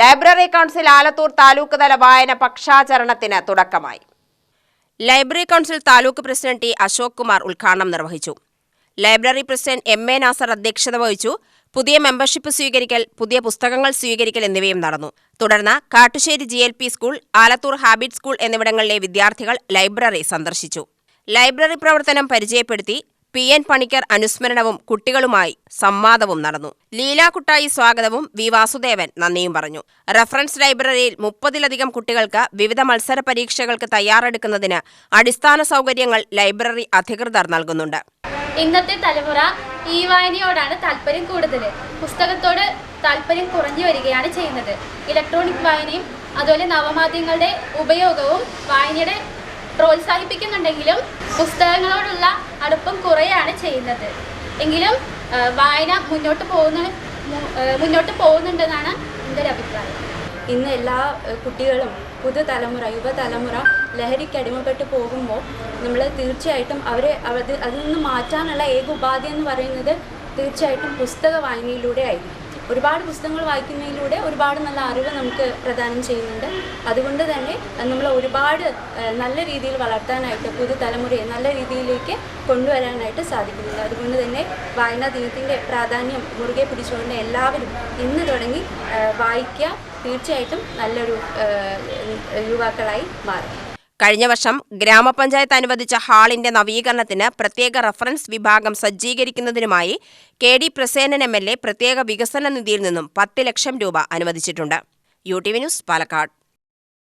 Library council Alathur taluk തല വായന പക്ഷാചരണത്തിന് തുടക്കമായി. Library council taluk president T Ashok Kumar ഉദ്ഘാടനം നിർവഹിച്ചു. Library president M A Nasar അധ്യക്ഷത വഹിച്ചു. പുതിയ മെമ്പർഷിപ്പ് സ്വീകരിക്കൽ പുതിയ പുസ്തകങ്ങൾ സ്വീകരിക്കൽ എന്നിവയും നടന്നു. തുടർന്ന് Kattussery G L P school Alathur habit school എന്നിവിടങ്ങളിലെ വിദ്യാർത്ഥികൾ ലൈബ്രറി സന്ദർശിച്ചു. ലൈബ്രറി പ്രവർത്തനം പരിചയപ്പെടുത്തി പി എൻ പണിക്കർ അനുസ്മരണവും കുട്ടികളുമായി സംവാദവും നടന്നു. ലീലാകുട്ടായി സ്വാഗതവും വി വാസുദേവൻ നന്ദിയും പറഞ്ഞു. റഫറൻസ് ലൈബ്രറിയിൽ മുപ്പതിലധികം കുട്ടികൾക്ക് വിവിധ മത്സര പരീക്ഷകൾക്ക് തയ്യാറെടുക്കുന്നതിന് അടിസ്ഥാന സൗകര്യങ്ങൾ ലൈബ്രറി അധികൃതർ നൽകുന്നുണ്ട്. ഇന്നത്തെ തലമുറ ഈ വായനയോടാണ് താല്പര്യം കൂടുതൽ പുസ്തകത്തോട് താല്പര്യം കുറഞ്ഞു വരികയാണ് ചെയ്യുന്നത്. ഇലക്ട്രോണിക് വായനയും അതുപോലെ നവമാധ്യമങ്ങളുടെ ഉപയോഗവും വായനയുടെ പ്രോത്സാഹിപ്പിക്കുന്നുണ്ടെങ്കിലും പുസ്തകങ്ങളോടുള്ള അടുപ്പം കുറയാണ് ചെയ്യുന്നത്. എങ്കിലും വായന മുന്നോട്ട് പോകുന്ന മുന്നോട്ട് പോകുന്നുണ്ടെന്നാണ് എന്റെ ഒരു അഭിപ്രായം. ഇന്ന് എല്ലാ കുട്ടികളും പുതുതലമുറ യുവതലമുറ ലഹരിക്ക് അടിമപ്പെട്ട് പോകുമ്പോൾ നമ്മൾ തീർച്ചയായിട്ടും അവരെ അത് അതിൽ നിന്ന് മാറ്റാനുള്ള ഏക ഉപാധി എന്ന് പറയുന്നത് തീർച്ചയായിട്ടും പുസ്തക വായനയിലൂടെ ആയിരിക്കും. ഒരുപാട് പുസ്തകങ്ങൾ വായിക്കുന്നതിലൂടെ ഒരുപാട് നല്ല അറിവ് നമുക്ക് പ്രദാനം ചെയ്യുന്നുണ്ട്. അതുകൊണ്ട് തന്നെ നമ്മൾ ഒരുപാട് നല്ല രീതിയിൽ വളർത്താനായിട്ട് പുതുതലമുറയെ നല്ല രീതിയിലേക്ക് കൊണ്ടുവരാനായിട്ട് സാധിക്കുന്നുണ്ട്. അതുകൊണ്ട് തന്നെ വായനാ ദിനത്തിന്റെ പ്രാധാന്യം മുറുകെ പിടിച്ചുകൊണ്ട് എല്ലാവരും ഇന്ന് തുടങ്ങി വായിക്കുക തീർച്ചയായിട്ടും നല്ലൊരു യുവാക്കളായി മാറും. കഴിഞ്ഞ വർഷം ഗ്രാമപഞ്ചായത്ത് അനുവദിച്ച ഹാളിന്റെ നവീകരണത്തിന് പ്രത്യേക റഫറൻസ് വിഭാഗം സജ്ജീകരിക്കുന്നതിനുമായി K D Prasenan M L A പ്രത്യേക വികസന നിധിയിൽ നിന്നും പത്ത് ലക്ഷം രൂപ അനുവദിച്ചിട്ടുണ്ട്. U T V news Palakkad.